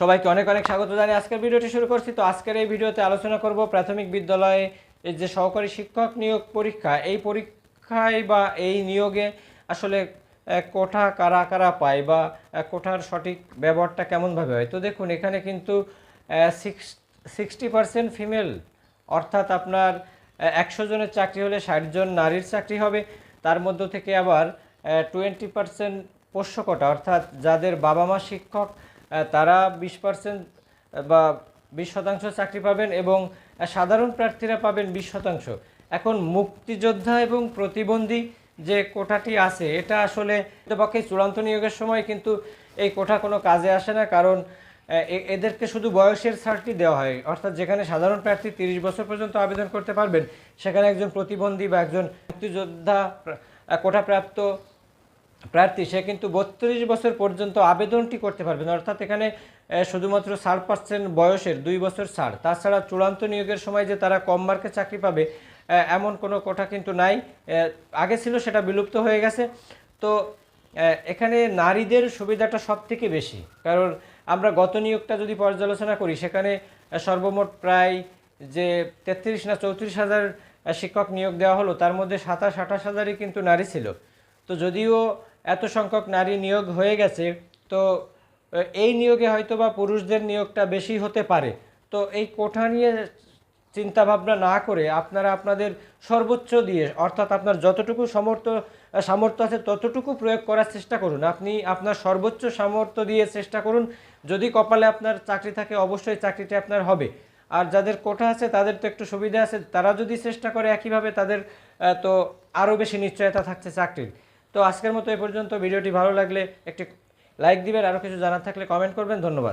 সবাইকে অনেক অনেক স্বাগত জানিয়ে আজকের ভিডিওটি শুরু করছি। তো আজকের এই ভিডিওতে আলোচনা করব প্রাথমিক বিদ্যালয়ে যে সহকারী শিক্ষক নিয়োগ পরীক্ষা, এই পরীক্ষায় বা এই নিয়োগে আসলে কোঠা কারা কারা পায় বা কোঠার সঠিক ব্যবহারটা কেমনভাবে হয়? তো দেখুন, এখানে কিন্তু সিক্স, সিক্সটি পার্সেন্ট ফিমেল, অর্থাৎ আপনার একশো জনের চাকরি হলে ষাট জন নারীর চাকরি হবে। তার মধ্য থেকে আবার টোয়েন্টি পার্সেন্ট পোষ্য কোটা অর্থাৎ যাদের বাবা মা শিক্ষক তারা বিশ পার্সেন্ট বা বিশ শতাংশ চাকরি পাবেন এবং সাধারণ প্রার্থীরা পাবেন বিশ শতাংশ। এখন মুক্তিযোদ্ধা এবং প্রতিবন্ধী যে কোটাটি আছে, এটা আসলে পক্ষে চূড়ান্ত নিয়োগের সময় কিন্তু এই কোঠা কোনো কাজে আসে না, কারণ এদেরকে শুধু বয়সের ছাড়টি দেওয়া হয়। অর্থাৎ যেখানে সাধারণ প্রার্থী তিরিশ বছর পর্যন্ত আবেদন করতে পারবেন, সেখানে একজন প্রতিবন্ধী বা একজন মুক্তিযোদ্ধা কোটাপ্রাপ্ত প্রার্থী, সে কিন্তু বত্রিশ বছর পর্যন্ত আবেদনটি করতে পারবেন অর্থাৎ এখানে শুধুমাত্র ষাট পার্সেন্ট বয়সের দুই বছর ছাড় তাছাড়া চূড়ান্ত নিয়োগের সময় যে তারা কম মার্কে চাকরি পাবে এমন কোনো কোটা কিন্তু নাই। আগে ছিল, সেটা বিলুপ্ত হয়ে গেছে। তো এখানে নারীদের সুবিধাটা সব থেকে বেশি। কারণ আমরা গত নিয়োগটা যদি পর্যালোচনা করি, সেখানে সর্বমোট প্রায় যে তেত্রিশ না চৌত্রিশ হাজার শিক্ষক নিয়োগ দেওয়া হলো, তার মধ্যে সাতাশ, আঠাশ হাজারই কিন্তু নারী ছিল। তো যদিও এত সংখ্যক নারী নিয়োগ হয়ে গেছে, তো এই নিয়োগে হয়তো বা পুরুষদের নিয়োগটা বেশি হতে পারে। তো এই কোঠা নিয়ে চিন্তা ভাবনা না করে আপনারা আপনাদের সর্বোচ্চ দিয়ে, অর্থাৎ আপনার যতটুকু সমর্থ সামর্থ্য আছে ততটুকু প্রয়োগ করার চেষ্টা করুন। আপনি আপনার সর্বোচ্চ সামর্থ্য দিয়ে চেষ্টা করুন। যদি কপালে আপনার চাকরি থাকে অবশ্যই চাকরিটি আপনার হবে। আর যাদের কোঠা আছে তাদের তো একটু সুবিধা আছে, তারা যদি চেষ্টা করে একইভাবে তাদের তো আরও বেশি নিশ্চয়তা থাকছে চাকরির। তো আজকের মতো এ পর্যন্ত। ভিডিওটি ভালো লাগলে একটি লাইক দিবেন। আরও কিছু জানার থাকলে কমেন্ট করবেন। ধন্যবাদ।